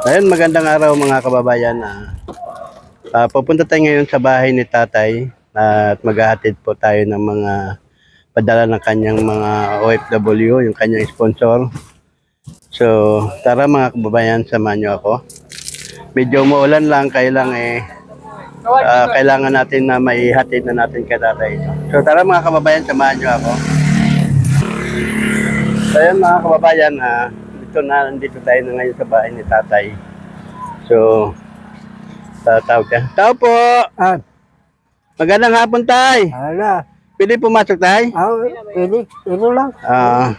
Ayun, magandang araw mga kababayan. Ah, pupunta tayo ngayon sa bahay ni tatay at maghahatid po tayo ng mga padala ng kanyang mga OFW, yung kanyang sponsor. So, tara mga kababayan, samahan niyo ako. Medyo maulan lang, kaya lang eh, ah, kailangan natin na maihatid na natin kay tatay. So, tara mga kababayan, samahan niyo ako. So, ayun mga kababayan, ah, dito na, nandito tayo na ngayon sa bahay ni tatay. So, tatawag ka. Tao po! Ah, Magandang hapon, tay! ala. Pwede pumasok, tay? Ah, ini, ini lang. Ah,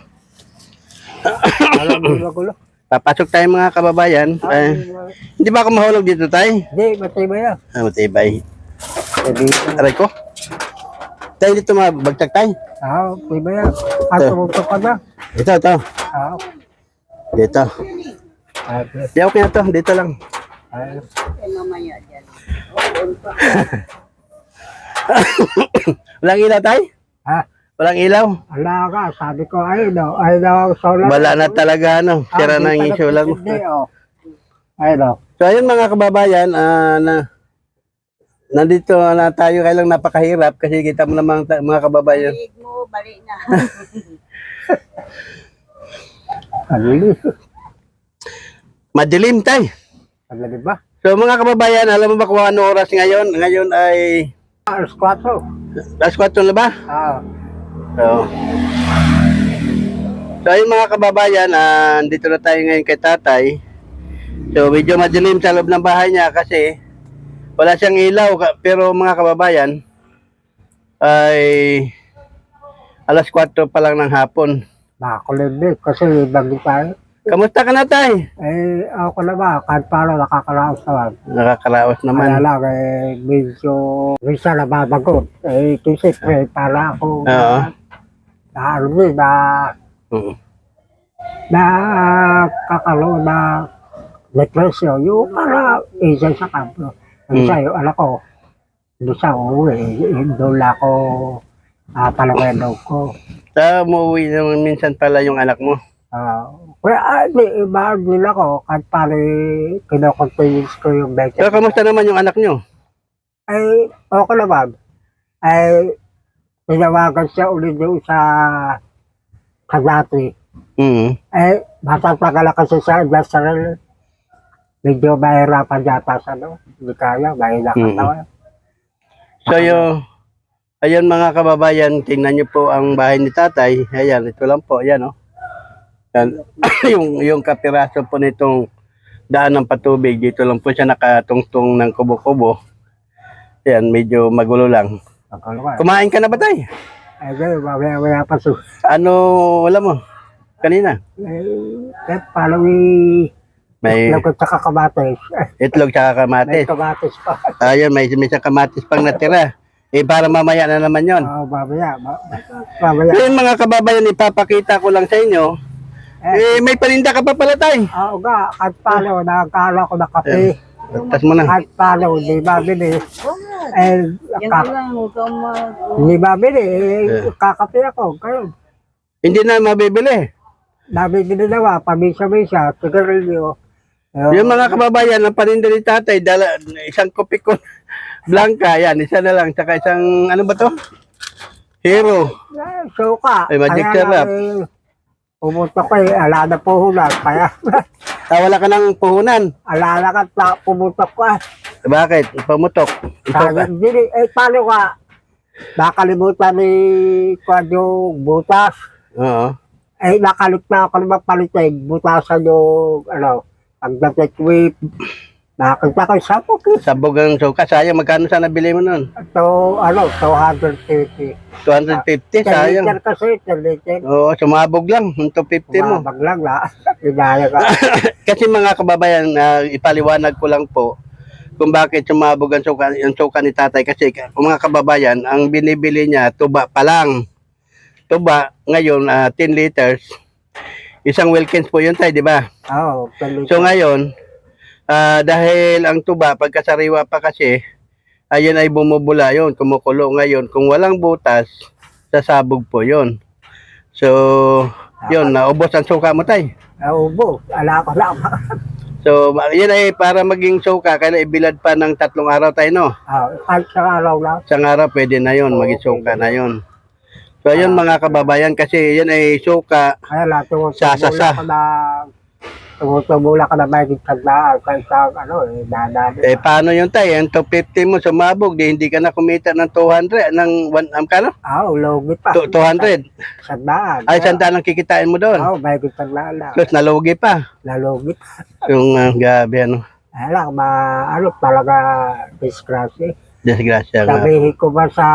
Alam mo gulo. papasok tayo mga kababayan. Ah, Eh, hindi ba ako mahulog dito, tay? Hindi, matay ba yan? Ah, matibay. Hindi. Aray ko. Tay, dito mabagtag, tay. Ah, matay ba yan? Ah, tumutok ka na. Ito, ito. Ah, Dito. ah, Di okay na to. Dito lang. ah, Walang ilaw, tay? ah, Walang ilaw? ala ka, sabi ko, ay no, ay no, solar. Wala na talaga, ano. Ah, Sira na pala issue lang. Hindi, oh. Ay no. So ayun mga kababayan, ah, na nandito na tayo kailang napakahirap kasi kita mo naman ta- mga kababayan. Balik mo, balik na. Alili. Madilim tay. Alili ba? So mga kababayan, alam mo ba kung ano oras ngayon? Ngayon ay alas 4. alas 4 na ba? Ah, So, so ayun mga kababayan, dito na tayo ngayon kay tatay. So medyo madilim sa loob ng bahay niya kasi wala siyang ilaw pero mga kababayan ay alas 4 pa lang ng hapon. Nakakulimit kasi bagi tayo. Kamusta ka na tay? Eh, ako na ba, kahit paano nakakaraos naman. Nakakaraos Kaya naman. lang, eh, medyo, minsan nababagot. Eh, kasi eh, para ako, Oo. na, ano din, na, Oo. na, kakalo na, depression, yung para, isa sa kampo. Isa, yung anak ko, hindi siya uuwi, eh, doon ako, ah, palakwendo ko. Sa umuwi naman minsan pala yung anak mo. Ah, kaya, ah, di, iba din ako, kahit paano, kinocontinue ko yung So, better. kamusta naman yung anak nyo? ay okay naman. Ay tinawagan siya ulit doon sa Cavite. Mm. Eh, matatagal na kasi sa industrial. Medyo mahirapan yata sa ano. Hindi kaya, mahirap Mm. mm. So, yung, ayun mga kababayan, tingnan nyo po ang bahay ni tatay. Ayan, ito lang po, ayan oh. Yan. yung, yung kapiraso po nitong daan ng patubig, dito lang po siya nakatungtong ng kubo-kubo. Ayan, medyo magulo lang. Kumain ka na ba tay? Ay, mamaya mamaya pa su. Ano, wala mo? Kanina? Eh, i... May Lagot sa kakamatis. Eh, itlog tsaka may kamatis. kamatis pa. Ayun, may, may kamatis pang natira. Eh, para mamaya na naman yon. Oo, mamaya. ma- Mamaya. Yung mga kababayan, ipapakita ko lang sa inyo. Eh, may paninda ka pa pala tay. Oo nga, kahit paano, nakakala ko na kape. Tas mo na. Kahit paano, hindi mabili. Eh, Yan ka- lang, huwag kang mag... hindi mabili. Eh, Yeah. kakape ako. Ganun. Hindi na mabibili. Nabibili naman, pamisa-misa, sigarilyo. Eh, Yung mga kababayan, ang paninda ni tatay, dala, isang kopi ko blanca, yan, isa na lang. Saka isang, ano ba to? Hero. suka. Ay, magic Kaya syrup. lang, eh, Pumunta ko eh, ala na puhunan. Kaya, Ah, wala ka ng puhunan. ala na ka, ta- pumunta ko eh. Bakit? Ka. Sabi, hindi, eh, paano ka? Nakalimutan ni Kwan yung butas. Oo. Eh, nakalit na ako naman palitin. Butasan yung, ano, ang detective. Nakita ko sa bukit. Sabog ang suka. Sayang, magkano sana bili mo nun? Ito, ano, 250. 250, 10 sayang. liter kasi, 10 liter. Oo, sumabog lang. Yung 250 mo. Kumabag lang na. Inaya ka. Kasi mga kababayan, ah, ipaliwanag ko lang po kung bakit sumabog ang suka, yung suka ni tatay. Kasi kung mga kababayan, ang binibili niya, tuba pa lang. Tuba, ngayon, ah, 10 liters. Isang Wilkins po yun tayo, di ba? Oo, 10 liter. So ngayon, ah, dahil ang tuba, pagkasariwa pa kasi, ayun ay bumubula yon kumukulo ngayon. Kung walang butas, sasabog po yon So, yun, naubos ang suka mo tay. Naubo. Ala ko lang. So, yan ay para maging suka, kaya ibilad pa ng tatlong araw tayo, no? Ah, kahit sa araw lang. Isang araw, pwede na yon maging suka na yon So, ayun mga kababayan, kasi yan ay suka, Kaya lang, Sa- sa- sa. tumutubula ka na, tumutubula ka na may kahit sa ano, eh, dadaan. eh, paano yun tayo? Yung 250 mo sumabog, di hindi ka na kumita ng 200, ng 1, um, kano? Ah, ulogi pa. Tu- 200. Sandaan. Ay, sandaan ang kikitain mo doon. Oo, may tagdaan lang. Plus, nalugi pa. Nalugi pa. Yung uh, gabi, ano, lang, ma, ano, talaga disgrasya. disgrasya nga. Sabihin ko ba sa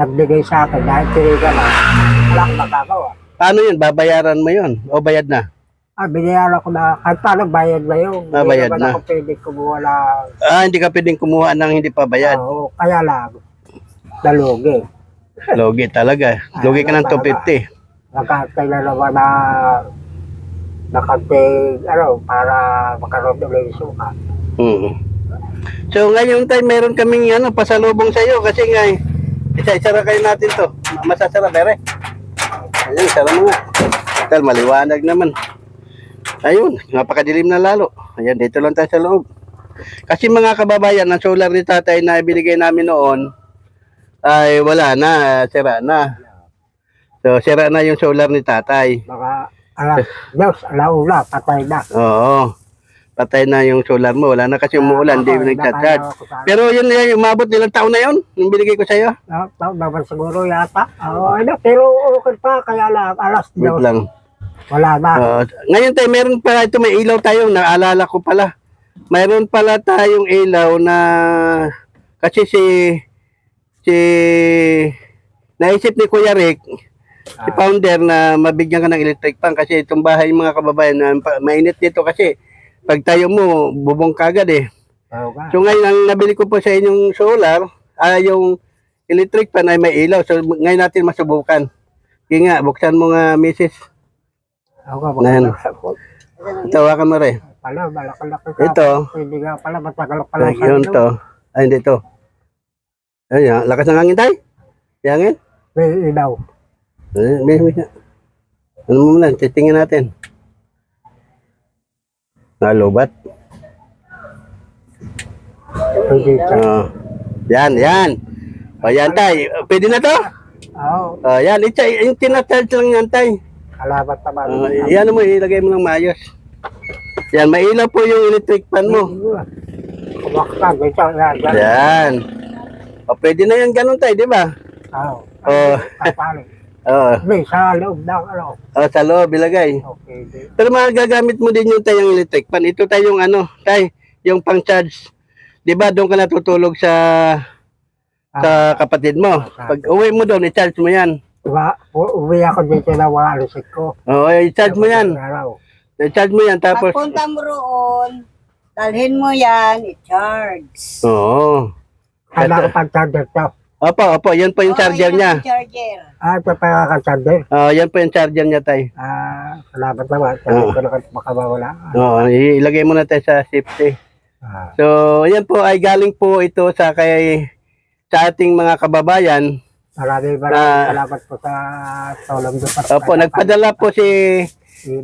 nagbigay sa akin dahil tinigan na, wala akong magagawa. Paano yun? Babayaran mo yun? O bayad na? Ah, binayaran ko na, kahit paano bayad ba yun? Ah, bayad Hindi na. naman ako pwede kumuha ng, Ah, hindi ka pwedeng kumuha ng hindi pa bayad. Oo, kaya lang, nalugi. Lugi talaga. Lugi ka ng 250. Nakatay na naman na nakating, ano, para makaroon ulit yung suka. Mm. So ngayon tayo meron kaming ano, pasalubong sa iyo kasi nga eh, isa-isara kayo natin to. Masasarap, bere. Ayun, sara mo nga. Tal, maliwanag naman. Ayun, napakadilim na lalo. Ayan, dito lang tayo sa loob. Kasi mga kababayan, ang solar ni tatay na ibinigay namin noon, ay wala na, sira na. So, sira na yung solar ni tatay. Baka, alas, Diyos, alauna, patay na. Oo. Patay na yung solar mo. Wala na kasi umuulan, hindi nagcha-charge. nakaya ako sa- Pero yun na yung umabot nilang taon na yun, yung binigay ko sa'yo. Ah, Taon naman siguro yata. Oo, ano, pero okay pa, kaya lang, alas Wait Diyos, lang. wala na. Oo. ngayon tayo, meron pala ito, may ilaw tayo, naalala ko pala. Mayroon pala tayong ilaw na, kasi si, si, naisip ni Kuya Rick, si founder na mabigyan ka ng electric pan kasi itong bahay mga kababayan, na mainit dito kasi pag tayo mo, bubong kagad eh. Oo nga. So ngayon, ang nabili ko po sa inyong solar, ay yung electric pan ay may ilaw. So ngayon natin masubukan. Sige nga, buksan mo nga, misis. Oo nga, Ngayon. Tawakan mo rin. Pala, malaki-laki Ito. Pwede nga pala, matagal pala. Ay, yun to. Ay, hindi to. Ayun, lakas ng hangin tayo. Hangin? May ilaw. Ay, may, may, ano mo lang, titingin natin. Nalubat. Ka. Oh. Yan, yan. O, yan tay. Pwede na to? Oo, O, yan. Ito, yung tinatcharge lang yan tay. alabat naman. Uh, yan mo, ilagay mo ng maayos. Yan, mailaw po yung electric fan mo. Kumaksak, ito, yan, yan. O, pwede na yan ganun tayo, di ba? Oo. Oo. Papalo. Oo. May sa loob ng ano. O, sa loob, ilagay. Okay, di. Pero magagamit mo din yung tayong electric fan. Ito tayong ano, tay, yung pang charge. Di ba, doon ka natutulog sa sa kapatid mo. Pag uwi mo doon, i-charge mo yan. Diba, u- uwi ako dito na mga alusit ko. Oo, i-charge mo yan. Araw. I-charge mo yan, tapos... Pagpunta mo roon, dalhin mo yan, i-charge. Oo. Kailangan ko pag-charger to. Opo, opo, yan po yung Oh, charger yan niya. ang Charger. Ah, ito pa yung charger. Oo, yan po yung charger niya, tay. Ah, salamat naman. Sabi ko na baka mawala. Oo, ilagay mo na tayo sa safety. Ah, So, yan po ay galing po ito sa kay sa ating mga kababayan. maraming Ah. maraming salamat po sa tulong doon. Opo, nagpadala po si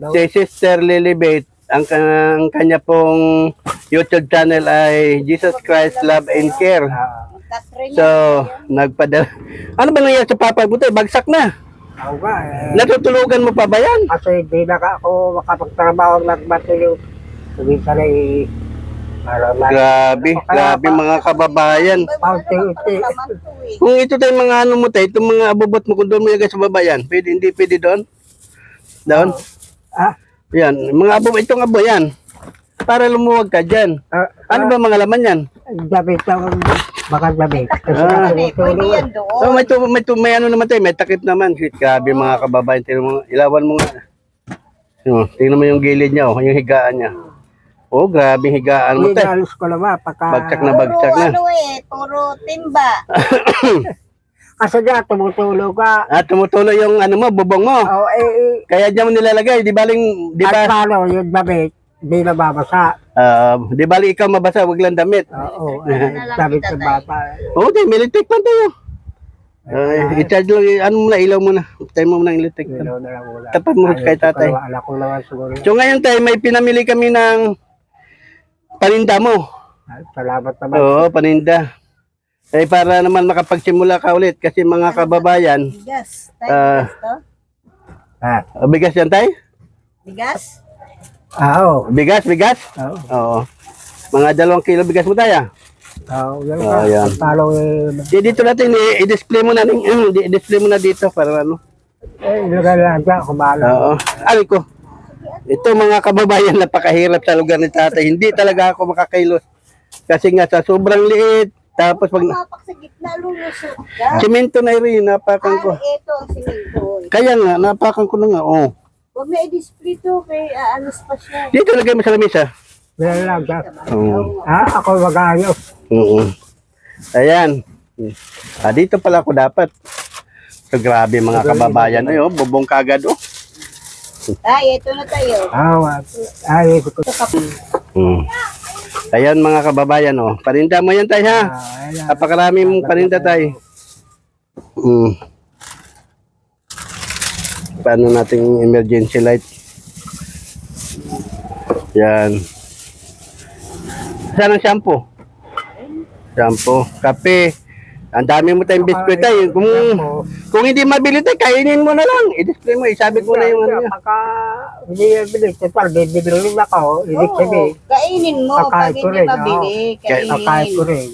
si Sister Lilibet. Ang, ang kanya pong YouTube channel ay Jesus Christ Love and Care. Ah, So, nagpadala. Ano ba nangyari sa papa tayo? Bagsak na. ako ba, eh, Natutulugan mo pa ba yan? kasi di na ka ako makapagtrabaho ng matulog. Minsan ay para ma- Grabe, grabe mga kababayan. Paunti-unti. eh. Kung ito tayo mga ano mo tayo, itong mga abubot mo kung doon mo ilagay sa baba yan, pwede, hindi pwede doon? Doon? Ah, Yan, mga abo, itong abo yan. Para lumuwag ka dyan. ah, Ano ba mga laman yan? damit lang, baka. Kasi Ah. Yan Oh, doon. may, tu, may, tu, may ano naman tayo, may takip naman. Sweet, grabe mga kababayan. Tingnan mo, ilawan mo nga. Oh, tingnan mo yung gilid niya, oh, yung higaan niya. Oh, grabe yung higaan mo tayo. Inalis ko naman pagka... Bagsak na Puro bagsak na. ano eh, puro timba. Kasi nga, tumutulog ka. At tumutuloy yung ano mo, bubong mo. O, eh, eh, Kaya diyan mo nilalagay, di baling, di at ba? paano yung damit, di na babasa. Ah, di bali ikaw mabasa, wag lang damit. Oo, eh, damit sa bata. Oo, oh, di, militik pa tayo. Ay, i-charge lang, ano muna, ilaw muna. Tayo mo muna ng electric. fan. Ilaw na lang wala. Tapat mo kay tatay. Anak ko naman siguro. So ngayon tayo, may pinamili kami ng paninda mo. Ay, Salamat naman. Oo, paninda. Eh, para naman makapagsimula ka ulit kasi mga kababayan, Bigas. Tayo Ah. bigas to? Ah, oh, bigas yan tayo? Bigas? Ah, oo. Bigas, bigas? Oo. Oo. Mga dalawang kilo bigas mo tayo. Oo, yan Ah, ka. yan. Talo eh. Di dito natin, i- i-display mo na, ning- i-display mo na dito para ano. Eh, ilagay lang dyan, kumala. Oo. Ay ko. Ito mga kababayan, napakahirap sa lugar ni tatay. Hindi talaga ako makakailos. Kasi nga sa sobrang liit, tapos pag Mapak sa gitna, ka. simento na rin, napakan ko. Ah, ito ang simento. Kaya nga, napakan ko na nga. Oh. Huwag na i-display to kay pa siya. Dito lagay mo sa lamesa. Dyan. Oo. Ah, ako mag-ayos. Oo. Ayan. Ah, dito pala ako dapat. So, grabe mga kababayan. Ay, oh, bubong kagad, oh. Ay, ito na tayo. Ah, wa- ayos ko. Ito ka Hmm. Ayan mga kababayan, oh. Paninda mo yan tayo, ha? Ah, ayan. Napakarami mong paninda tayo. Hmm. Paano nating emergency light? Yan. Saan ang shampoo? Shampoo. Kape. Ang dami mo tayong biskwit tayo. Kung, kung hindi mabili tayo, kainin mo na lang. I-display mo, isabit mo na yung ano niya. Pagka hindi bilis, total, bibili rin ako. Ibig sabihin, kainin mo. Pag Kakain ko hindi mabili, nakain ko kainin. rin.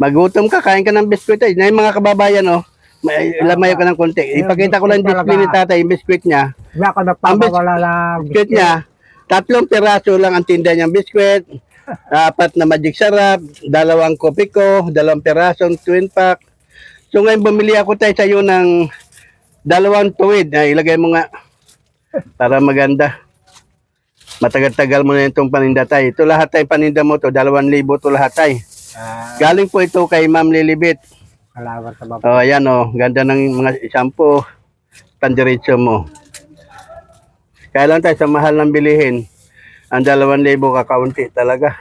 Magutom ka, kain ka ng biskwit tayo. Na yung mga kababayan, oh. May, lamayo ka ng konti. Ipakita ko lang yung display ni tatay, yung biskwit niya. Hindi ako nagpapawala ng biskwit niya, tatlong piraso lang ang tinda niyang biskwit, apat na magic sarap, dalawang kopi ko, dalawang pirasong twin pack. So ngayon bumili ako tayo sa iyo ng dalawang tuwid na ilagay mo nga para maganda. Matagal-tagal mo na itong paninda tayo. Ito lahat tayo paninda mo to, dalawang libo to lahat tayo. Ah, Galing po ito kay Ma'am Lilibit. Salamat sa mga Oh, ayan oh, ganda ng mga shampoo, pandiretso mo. Kaya lang tayo sa mahal ng bilihin. Ang dalawang libo kakaunti talaga.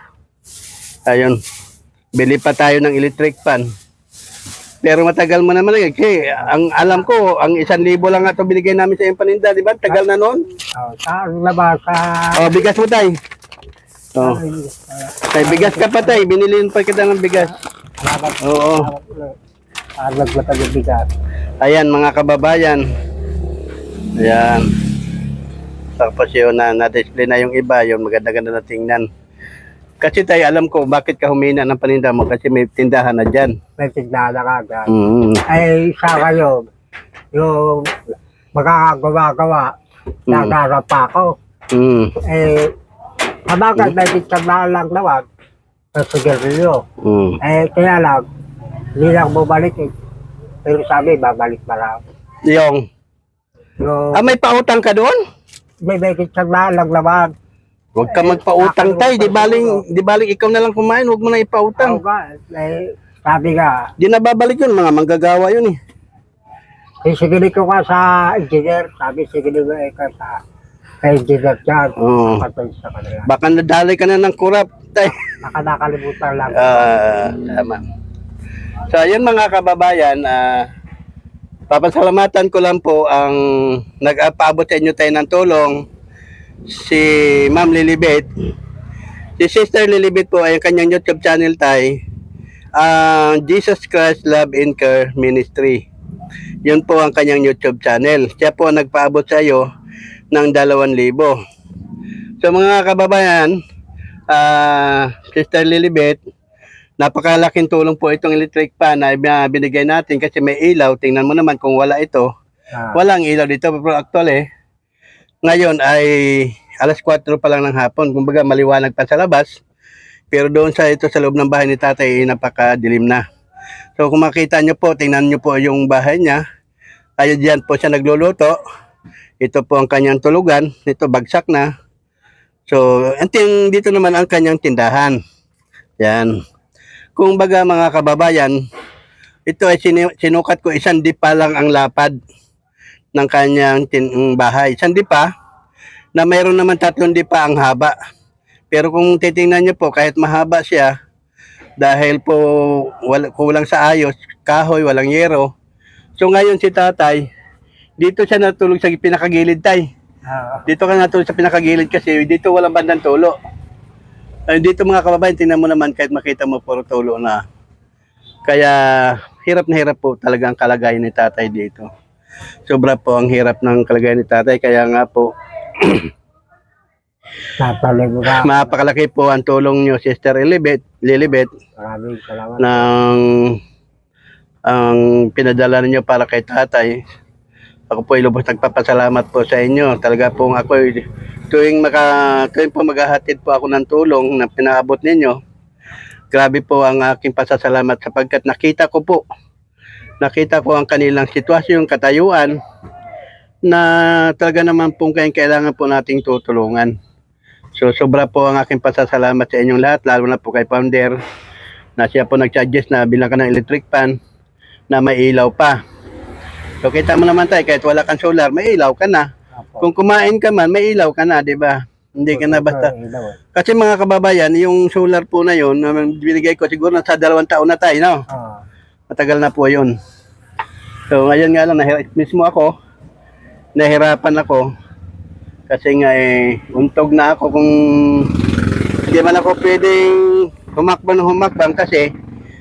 Ayun. Bili pa tayo ng electric fan. Pero matagal mo naman eh. Kasi ang alam ko, ang isang libo lang nga ito binigay namin sa iyong paninda, di ba? Tagal na noon. oh, sa labas sa Oh, bigas mo tayo. Oh, tay bigas ka pa tayo. Biniliin pa kita ng bigas. salamat Oo. Ah, naglatag yung bigat. Ayan mga kababayan. Ayan. Tapos yun na na-display na yung iba, yung maganda-ganda na tingnan. Kasi tayo alam ko bakit ka humina ng paninda mo kasi may tindahan na dyan. May tignan na kagad. Mm. Ay, sa kayo, yung magkakagawa-gawa, Mm. nagarap pa ako. Mm. Eh, kabagat may tignan lang naman sa sigarilyo. Mm. Eh, kaya lang, hindi lang bumalik eh. Pero sabi, babalik pa lang. Yung, Yung, ah, may pautang ka doon? may may tignan lang naman. Huwag ka magpautang tayo. Di baling, di baling ikaw na lang kumain. Huwag mo na Ako ipautang. ba, eh, sabi nga, Di na babalik yun. Mga manggagawa yun eh. sisigilin ko ka sa engineer, sabi sigilin mo eh ka sa sa engineer dyan. Oo. Patay sa kanila. Baka nadali ka na ng kurap. Tay. Baka nakalimutan lang. Ah, tama. So, ayun mga kababayan, ah, papasalamatan ko lang po ang nag-apaabot sa inyo tayo ng tulong si Ma'am Lilibet. Si Sister Lilibet po ay ang kanyang YouTube channel tay, ang Jesus Christ Love and Care Ministry. Yun po ang kanyang YouTube channel. Siya po ang nagpaabot sa iyo ng 2,000. So mga kababayan, ah Sister Lilibet, napakalaking tulong po itong electric fan na binigay natin kasi may ilaw. Tingnan mo naman kung wala ito. Ah, Walang ilaw dito. Pero actually, ngayon ay alas 4 pa lang ng hapon. Kumbaga maliwanag pa sa labas. Pero doon sa ito sa loob ng bahay ni tatay, ay napakadilim na. So kung makita nyo po, tingnan nyo po yung bahay niya. Ayun dyan po siya nagluluto. Ito po ang kanyang tulugan. Ito bagsak na. So, anting dito naman ang kanyang tindahan. Yan. Kung baga mga kababayan, ito ay sinu- sinukat ko isang dipa lang ang lapad ng kanyang bahay. Isang dipa na mayroon naman tatlong dipa ang haba. Pero kung titingnan niyo po, kahit mahaba siya, dahil po wala, kulang sa ayos, kahoy, walang yero, So ngayon si tatay, dito siya natulog sa pinakagilid tay. Ah, Dito ka natulog sa pinakagilid kasi dito walang bandang tulo. Ay, dito mga kababayan, tingnan mo naman kahit makita mo puro tulo na. Kaya hirap na hirap po talaga ang kalagayan ni tatay dito. Sobra po ang hirap ng kalagayan ni tatay. Kaya nga po, mapakalaki po ang tulong nyo, Sister Lilibet, Lilibet ng ang pinadala ninyo para kay tatay. Ako po ay lubos nagpapasalamat po sa inyo. Talaga po ako ay- tuwing maka tuwing po maghahatid po ako ng tulong na pinaabot ninyo. Grabe po ang aking pasasalamat sapagkat nakita ko po nakita ko ang kanilang sitwasyon, katayuan na talaga naman pong kailangan po nating tutulungan. So sobra po ang aking pasasalamat sa inyong lahat, lalo na po kay Founder na siya po nag-suggest na bilang ka ng electric pan na may ilaw pa. So kita mo naman tayo, kahit wala kang solar, may ilaw ka na. Kung kumain ka man, may ilaw ka na, di ba? Hindi ka na basta. Kasi mga kababayan, yung solar po na yun, binigay ko siguro na sa dalawang taon na tayo, no? Ah, Matagal na po yun. So ngayon nga lang, nahira- mismo ako, nahirapan ako. Kasi nga eh, untog na ako kung hindi man ako pwedeng humakbang ng humakbang kasi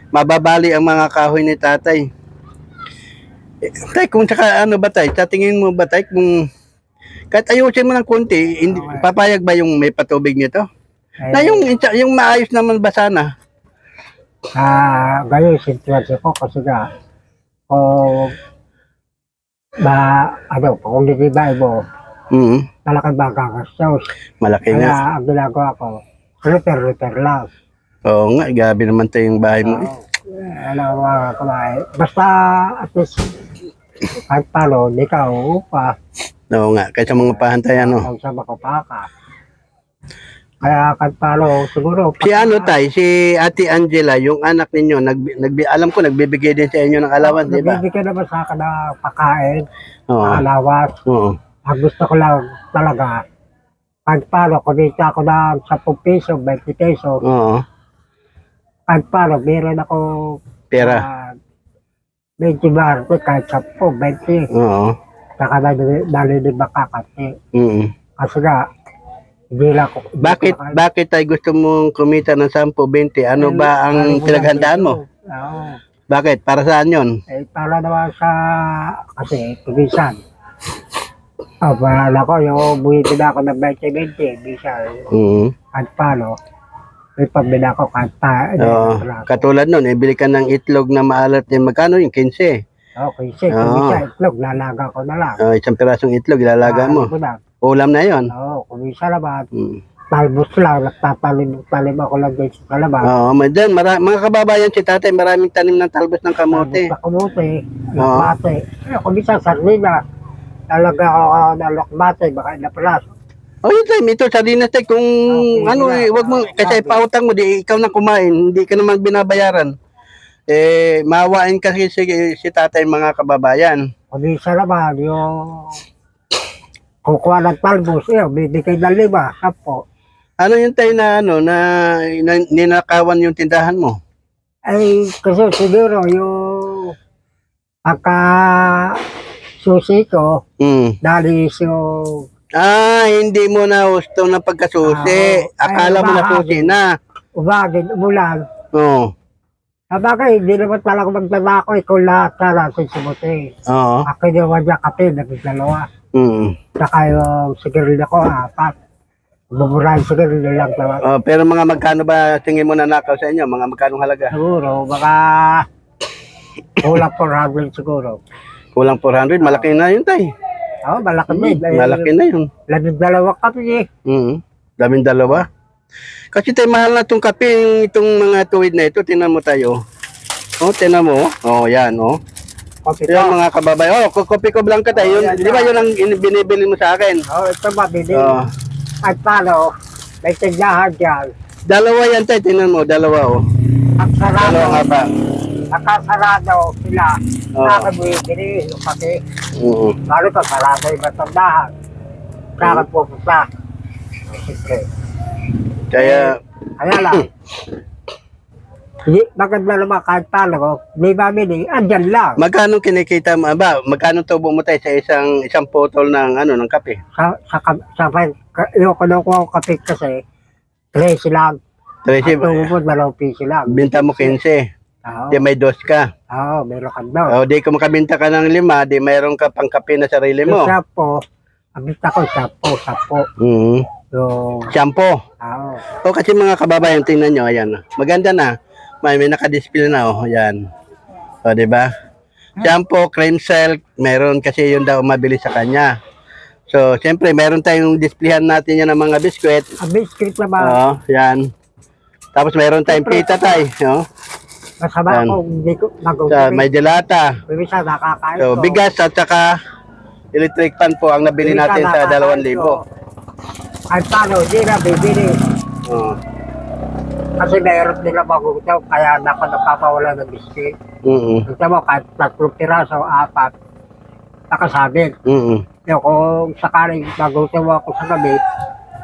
mababali ang mga kahoy ni tatay. Tay, kung saka ano ba tay, sa tingin mo ba tay, kung kahit ayusin mo ng konti, hindi, papayag ba yung may patubig nito? Na yung, yung maayos naman ba sana? Ah, gayon sitwasyon ko kasi nga, kung ba, ano, kung hindi ba mo, Mm, talagang magagastos. malaki nga. Kaya ang ginagawa ko, repair-repair lang. Oo nga, gabi naman tayo yung bahay mo. eh. Ano mga kumain. Basta at least, kahit paano, hindi ka uupa. Oo nga, kaysa mga pahantayan, no? Kung sa makapaka. Kaya kahit paano, siguro. Si ano tay, si Ate Angela, yung anak ninyo, nag, nag, alam ko nagbibigay din sa inyo ng alawan, di ba? Nagbibigay naman sa akin na pakain, Oo. alawas. Oo. Ang gusto ko lang talaga, kahit paano, kumita ako ng 10 piso, 20 piso, Oo. kahit paano, meron ako Pera. ah, 20 bar, kahit 10, 20, Oo. saka nalilibak ka kasi. Mm. Kasi nga, hindi lang ako. hindi Bakit ko bakit tayo gusto mong kumita ng 10, 20? Ano ba ang Ay, pinaghandaan mo? Oo. Bakit? Para saan 'yon? Eh, para naman sa, kasi, kumisan. Oh, para ko, yung buhitin ako ng 20-20, bisan, Mm. kahit paano, may pambila ko kahit pa, Oo. Katulad nun, ibili ka ng itlog na maalat din magkano yung 15. Okay, sige, Oo. kumisa, itlog, lalaga ko na lang. Oh, isang pirasong itlog ilalaga mo. Ah, ko na. Ulam na 'yon. Oo, kumisa naman, Mm. talbos lang, nagtatalim-talim ako lang din sa labas. Oo, oh, then mara- mga kababayan si tatay, maraming tanim ng talbos ng kamote. Sa kamote, lakbate. Eh, kung minsan, sarnina, talaga ako na lakbate, baka napalas. Oh, yun time, ito sa dinas tayo, kung Okay, ano, eh, wag mo, kasi Sabi. pautang mo, di ikaw na kumain, hindi ka naman binabayaran. Eh, mawain kasi si, si tatay mga kababayan. Kung minsan naman, yung kukuha ng talbos, eh, bibigay ng lima, sapo. Ano yung tayo na, ano, na, na ninakawan yung tindahan mo? Ay, kasi siguro yung pagka susi ko, Hmm. dalis yung Ah, hindi mo na gusto ng pagkasusi. Ah, Akala mo na susi na. umagin, umulan. Oo. Sabagay, hindi naman talaga magdala ko, ikaw lahat sana sa simuti. Oo. Ako naman niya kape, nagdalawa. Hmm. Saka yung sigarilyo ko, apat. Bumurahin sigarilyo lang naman. Oh, pero mga magkano ba tingin mo na nakaw sa inyo? Mga magkano halaga? Siguro, baka kulang 400 siguro. Kulang 400, malaki na yun tay. Oo, malaki din. Eh, Malaki na yun. Labing dalawa kami eh. Mm. Daming dalawa. Kasi tayo mahal na itong kape, itong mga tuwid na ito, tinan mo tayo. Oh, tinan mo. Oh, yan, oh. Kopi Yan mga kababayan. Oh, ko- kopi ko blanca tayo. Yun, di ba yun ang in- binibili mo sa akin? Oo, ito mabili. Oh. At paano, may tindahan dyan. Dalawa yan tayo, tinan mo, dalawa, oh. Ang sarado, Dalawa nga ba? nakasarado sila. Bumibili, yung kasi, Oo. lalo sarado yung matandahan. Saka pupunta. Siyempre. Kaya, Kaya lang, Hindi, maganda naman kahit paano ko. Ba, Mini? Andyan lang. Magkano kinikita mo ba? Magkano tubo mo tayo sa isang isang putol ng ano ng kape? Sa, sa, sa, sa, yung kinukuha ko kapit kasi, 13 lang. At 13, tumupod, dalawang piso lang. binta mo 15. Oo, Di may dos ka. oo, meron ka daw. O di kung makabinta ka ng lima, di mayroon ka pang kape na sarili mo. Isa po, abita ko, isa po, isa po. Mm. Yung, Shampoo. oo. O kasi mga kababayan, tingnan nyo, ayan. Maganda na. May, may nakadisplay na, oh. Ayan. O, di ba? Shampoo, cream silk, meron kasi yun daw mabili sa kanya. So, siyempre, meron tayong displayhan natin yan ng mga biskwit. Ang biscuit naman, Oo, yan. Tapos meron tayong pita tay, no? Masama yan. ko, hindi ko Sa nagugupit. may delata. Bisa nakakain So, ko. bigas at saka electric fan po ang nabili Bisa natin sa nakakain 2,000. ko. Kahit paano, hindi na bibili. Oo. Kasi meron nila magugaw, kaya ako napapawala ng biscuit. Mm Gusto mo, kahit tatlong piraso, apat, nakasabit. mm Yung kung sakaling magugaw ako sa gabi,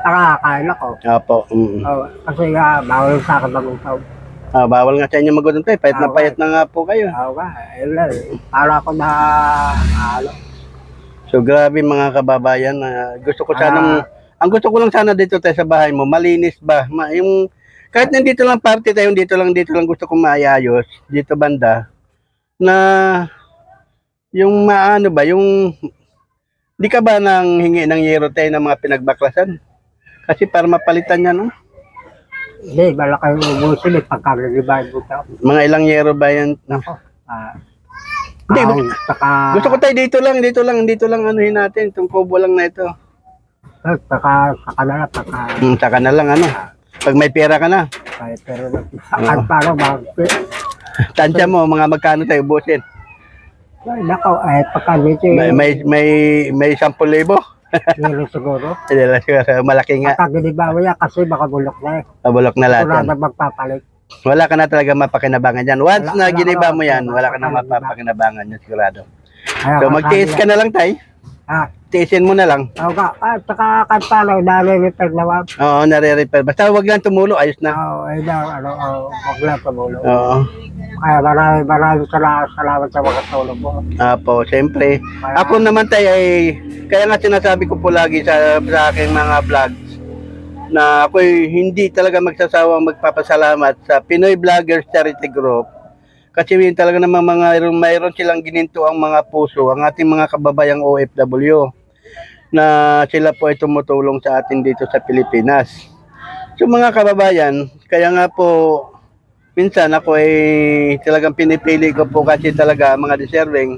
nakakain ako. Apo. Mm Oh, kasi nga, bawal sa akin magugaw. Ah, bawal nga sa inyo magutom tayo. Payat na Bawal. payat na nga po kayo. Oo nga, ayun lang. eh. Para ako na, ano, So grabe mga kababayan, ah, gusto ko sanang Ah. ang gusto ko lang sana dito tayo sa bahay mo, malinis ba? Ma, yung kahit nandito lang party tayo, dito lang dito lang gusto ko maayos dito banda na yung maano ba, yung di ka ba nang hingi ng yero tayo ng mga pinagbaklasan? Kasi para mapalitan yan, no? Hindi, malaki yung ubusin eh, pagkagagibay mo sa Mga ilang yero ba yan? Ako, ah, Hindi, ahon, saka, Gusto ko tayo dito lang, dito lang, dito lang anuhin natin, itong kubo lang na ito. eh, saka, saka na lang, saka, Hmm, saka na lang, ano. Pag may pera ka na, kahit pero, kahit paano, mag, tansya mo, mga magkano tayo busin. ay, nako, eh, pagka dito, May may may may 10,000. Meron siguro, Hindi lang siguro malaki nga. pagka ginibawa yan, kasi baka bulok na eh, Pabulok na lahat. wala yan. na magpapalit. Wala ka na talaga mapakinabangan yan. Once Wala- na wala giniba mo yan, wala wala ka na na mapapakinabangan yan sigurado. Kaya So magtiis ka na lang tay. Ah, Tiisin mo na lang. oo nga, ah, saka paano, nare-repair naman. Oo, nare-repair. Basta wag lang tumulo, ayos na. Oo, ayun na, ano, oh, wag lang tumulo. Oo. Kaya maraming maraming salamat, salamat sa mga tulong mo. Apo, siyempre. Ako naman tay ay kaya nga sinasabi ko po lagi sa, sa aking mga vlogs na ako'y hindi talaga magsasawang magpapasalamat sa Pinoy Vloggers Charity Group kasi yun talaga namang mga mayroon silang gininto ang mga puso, ang ating mga kababayang OFW na sila po ay tumutulong sa atin dito sa Pilipinas. So mga kababayan, kaya nga po minsan ako ay talagang pinipili ko po kasi talaga mga deserving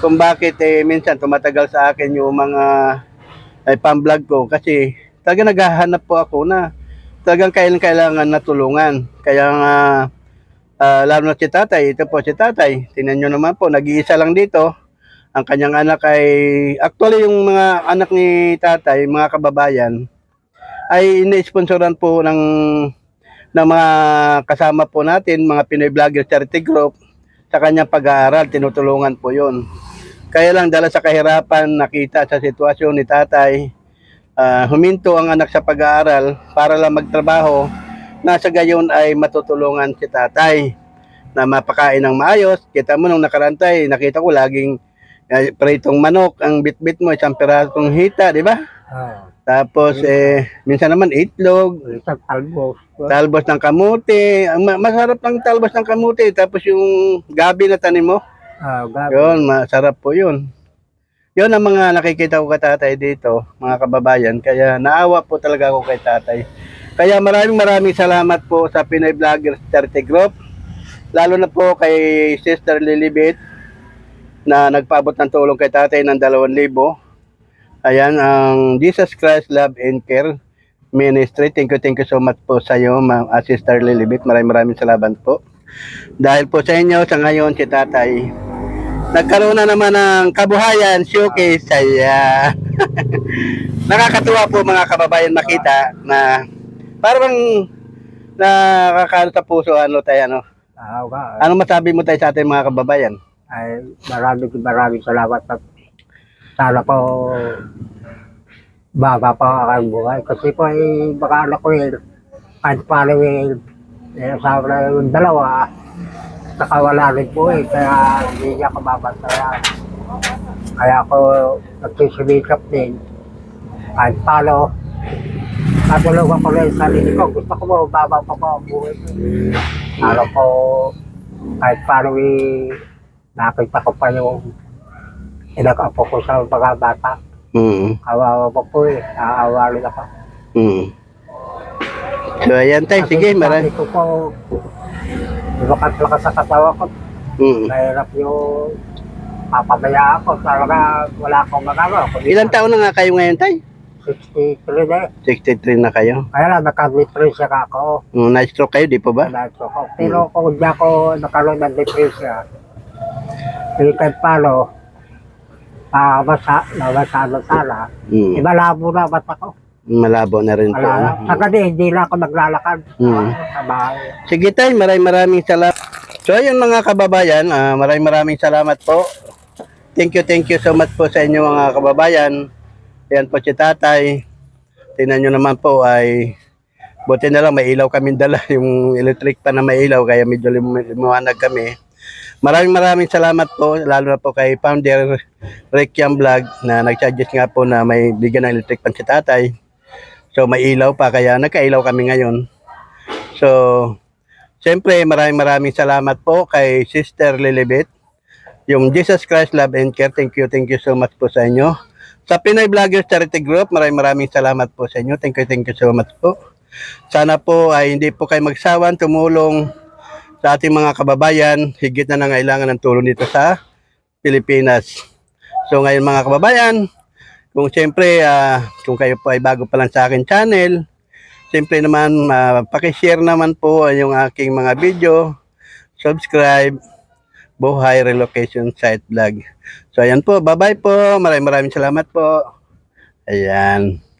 kung bakit eh minsan tumatagal sa akin yung mga ay pang-vlog ko kasi talaga naghahanap po ako na talagang kailan kailangan na tulungan. Kaya nga ah, lalo na si tatay, ito po si tatay. Tingnan nyo naman po, nag-iisa lang dito. Ang kanyang anak ay, actually yung mga anak ni tatay, mga kababayan, ay ini-sponsoran po ng ng mga kasama po natin, mga Pinoy Vlogger Charity Group, sa kanyang pag-aaral, tinutulungan po yon. Kaya lang dala sa kahirapan, nakita sa sitwasyon ni tatay, ah, huminto ang anak sa pag-aaral para lang magtrabaho, nasa gayon ay matutulungan si tatay na mapakain ng maayos. Kita mo nung nakarantay, nakita ko laging eh, pritong manok, ang bitbit mo, isang pirasong hita, di ba? oh, Tapos, eh, minsan naman itlog, isang talbos. talbos ng kamuti. Ang ma- masarap ng talbos ng kamuti. Tapos yung gabi na tanim mo, Ah, gabi. yun, masarap po yun. Yun ang mga nakikita ko kay tatay dito, mga kababayan. Kaya naawa po talaga ako kay tatay. Kaya maraming maraming salamat po sa Pinoy Vloggers Charity Group. Lalo na po kay Sister Lilibet na nagpaabot ng tulong kay tatay ng 2,000. Ayan, ang Jesus Christ Love and Care Ministry. Thank you, thank you so much po sa iyo, Ma'am ah, Sister Lilibet. Maraming maraming salamat po. Dahil po sa inyo, sa ngayon, si tatay, nagkaroon na naman ng kabuhayan, showcase, saya. Nakakatuwa po mga kababayan makita na parang nakakano sa puso, ano tayo, ano. Ah, nga. Ano masabi mo tayo sa ating mga kababayan? Ay, maraming maraming salamat at sana po baba pa ang buhay. Kasi po ay baka anak ko eh, kahit paano eh, Eh, sabi na yung dalawa, nakawala rin po eh, kaya hindi niya ako babantayan. Kaya ako nagsisimikap din. Kahit paano, natulungan ko rin sa sarili ko. Gusto ko mababa pa po ang buhay ko. Alam ko, kahit paano eh, nakita ko pa yung inag-apo ko sa mga bata. Mm. Kawawa pa po eh, naawa rin ako. Mm. So, ayan tay, sige, marami. Sabi ko po, lumakas-lakas sa katawan ko. Mm. Mahirap yung papabaya ako. Talaga wala akong magagawa. Kundi Ilan taon na nga kayo ngayon tay? 63 na eh. 63 na kayo. Kaya lang, naka-depresya ka ako. Mm, na-stroke kayo, di po ba? Wala ko. Pero kung di ako nakaroon ng depresya, hindi kahit paano, ah, basa, nabasa na sana. Mm. Ibalabo na mata ko. Malabo na rin po. Wala na. ano? Hindi na ako naglalakad. Mm. Sa bahay. Sige tay, maraming maraming salamat. So ayun mga kababayan, ah, maraming maraming salamat po. Thank you, thank you so much po sa inyo mga kababayan. Ayan po si tatay. Tingnan nyo naman po ay buti na lang may ilaw kami dala. Yung electric pa na may ilaw kaya medyo lim- liwanag kami. Maraming maraming salamat po lalo na po kay founder Rick Yam Vlog na nag-suggest nga po na may bigyan ng electric pan si tatay. So may ilaw pa kaya nagkailaw kami ngayon. So Siyempre, maraming maraming salamat po kay Sister Lilibet. Yung Jesus Christ Love and Care, thank you, thank you so much po sa inyo. Sa Pinoy Vloggers Charity Group, maraming maraming salamat po sa inyo. Thank you, thank you so much po. Sana po ay hindi po kayo magsawan, tumulong sa ating mga kababayan. Higit na nangailangan ng tulong dito sa Pilipinas. So ngayon mga kababayan, kung siyempre, ah, kung kayo po ay bago pa lang sa akin channel, Siyempre naman, uh, pakishare naman po yung aking mga video. Subscribe. Buhay Relocation Site Vlog. So, ayan po. Bye-bye po. Maraming maraming salamat po. Ayan.